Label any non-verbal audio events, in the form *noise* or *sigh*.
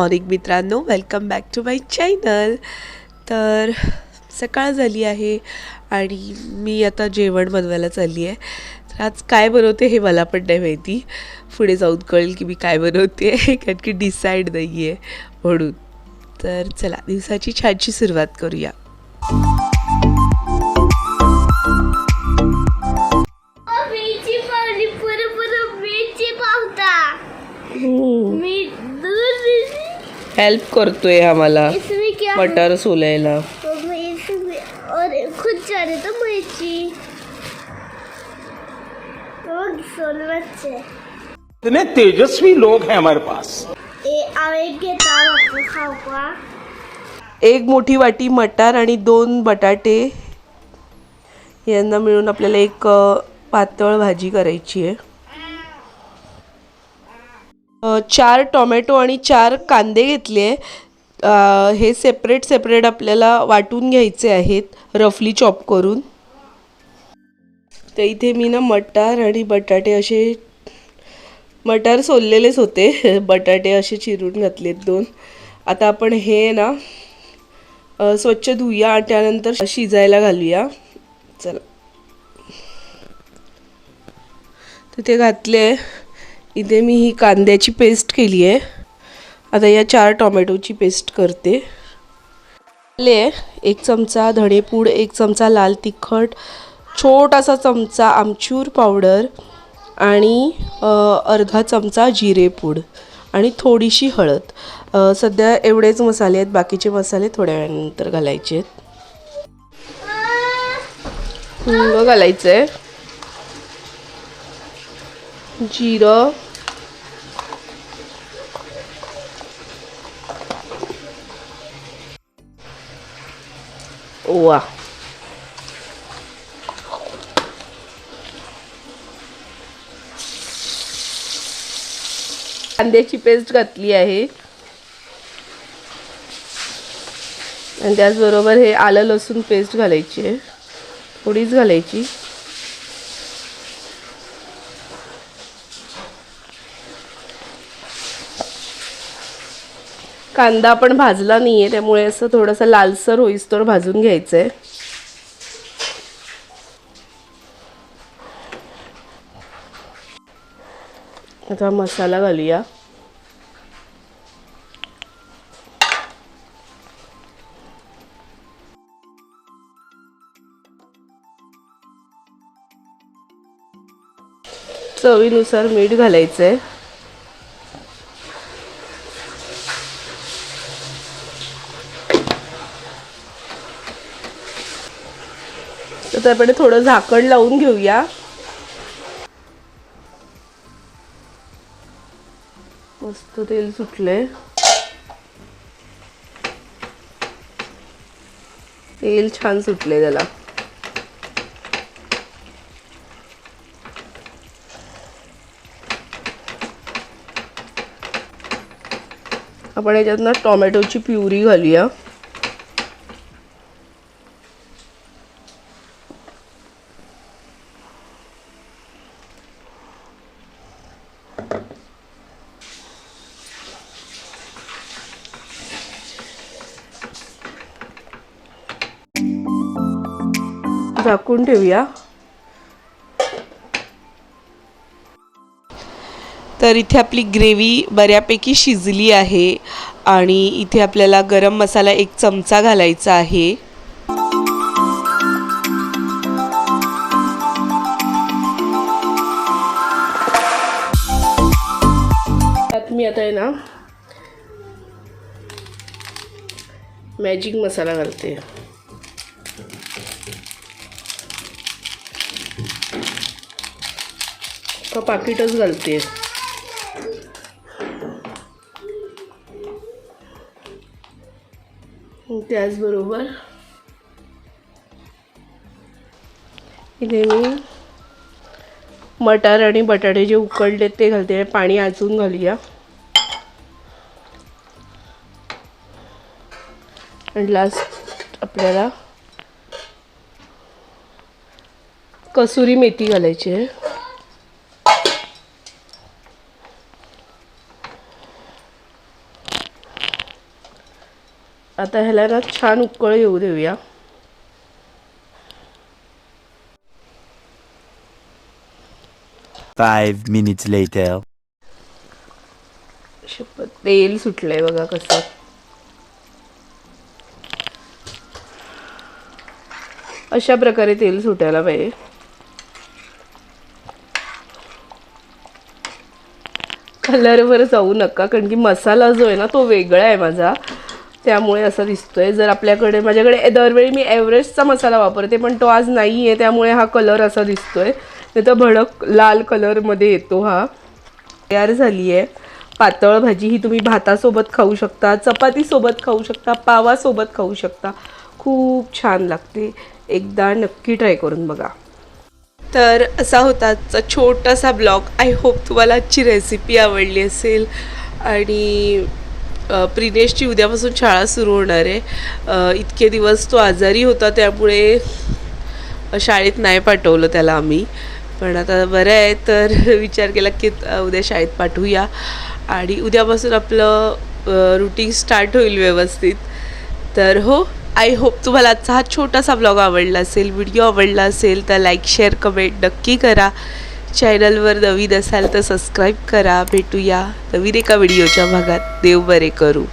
Morning मित्रांनो welcome back to my channel तर सकाळ झाली आहे आणि मी आता जेवण बनवायला चालली आहे. तर आज काय बनवते हे मला पण नाही माहिती. पुढे जाऊन कळेल की मी काय बनवते *laughs* कारण की डिसाईड नाही आहे म्हणून. तर चला दिवसाची छानशी सुरुवात करूया. हेल्प करतोय आम्हाला? मटर सोलायला. तो मैं इसमें और खुद जा रहे तो मिर्ची तो सोल बच्चे. इतने तेजस्वी लोग हैं हमारे पास। एक मोठी वाटी मटार आणि दोन बटाटे. यांना मिळून आपल्याला एक पातळ भाजी करायची आहे. चार टोमॅटो आणि चार कांदे घेतले. आहे हे सेपरेट सेपरेट आपल्याला वाटून घ्यायचे आहेत रफली चॉप करून. तर इथे मी ना मटार आणि बटाटे असे मटार सोललेलेच होते. *laughs* बटाटे असे चिरून घातलेत दोन. आता आपण हे ना स्वच्छ धुया आणि त्यानंतर शिजायला घालूया. चला. तर ते घातले. इथे मी ही कांद्याची पेस्ट केली आहे. आता या चार टोमॅटोची पेस्ट करते. ले एक चमचा धणेपूड एक चमचा लाल तिखट छोटासा चमचा आमचूर पावडर आणि अर्धा चमचा जिरेपूड आणि थोडीशी हळद. सध्या एवढेच मसाले आहेत बाकीचे मसाले थोड्या वेळानंतर घालायचे आहेत. घालायचं आहे जिरं ओवा कांद्याची पेस्ट घातली आहे. आणि त्याचबरोबर हे आलं लसूण पेस्ट घालायची आहे. थोडीच घालायची. कांदा पण भाजला नाही आहे त्यामुळे असं थोडंसं लालसर होईस्तोर भाजून घ्यायचं आहे आता मसाला घालूया. चवीनुसार मीठ घालायचं आहे तर त्याकडे थोडं झाकण लावून घेऊया. मस्त तेल सुटले तेल छान सुटले त्याला. आपण याच्यात ना टोमॅटोची प्युरी घालूया. झाकून ठेवूया. तर इथे आपली ग्रेव्ही बऱ्यापैकी शिजली आहे आणि इथे आपल्याला गरम मसाला एक चमचा घालायचा आहे. त्यात मी आता आहे ना मॅजिक मसाला घालते. का पाकिटच घालते. त्याचबरोबर इथे मी मटार आणि बटाटे जे उकडले ते घालते. पाणी आचून घालूया. आणि लास्ट आपल्याला कसुरी मेथी घालायची आहे. आता ह्याला ना छान उकळ येऊ देऊया. Minutes later. शपथ तेल सुटलंय बघा कसं. अशा प्रकारे तेल सुटायला पाहिजे. कलरवर जाऊ नका कारण की मसाला जो आहे ना तो वेगळा आहे माझा. त्यामुळे असा दिसतोय. जर आपल्याकडे माझ्याकडे दरवेळी मी एव्हरेस्टचा मसाला वापरते पण तो आज नाही आहे त्यामुळे हा कलर असा दिसतोय. नाही तर भडक लाल कलरमध्ये येतो हा. तयार झाली आहे पातळ भाजी ही तुम्ही भातासोबत खाऊ शकता चपातीसोबत खाऊ शकता पावासोबत खाऊ शकता. खूप छान लागते. एकदा नक्की ट्राय करून बघा. तर असा होता आजचा छोटासा ब्लॉग. आय होप तुम्हाला आजची रेसिपी आवडली असेल. आणि प्रिनेशची उद्यापासून शाळा सुरू होणार आहे. इतके दिवस तो आजारी होता त्यामुळे शाळेत नाही पाठवलं त्याला आम्ही. पण आता बरं आहे तर *laughs* विचार केला की उद्या शाळेत पाठवूया. आणि उद्यापासून आपलं रुटीन स्टार्ट होईल व्यवस्थित. तर हो आय होप तुम्हाला आजचा हा छोटासा ब्लॉग आवडला असेल व्हिडिओ आवडला असेल तर लाईक शेअर कमेंट नक्की करा. चॅनलवर नवीन असाल तर सबस्क्राईब करा. भेटूया नवीन एका व्हिडिओच्या भागात. देव बरे करू.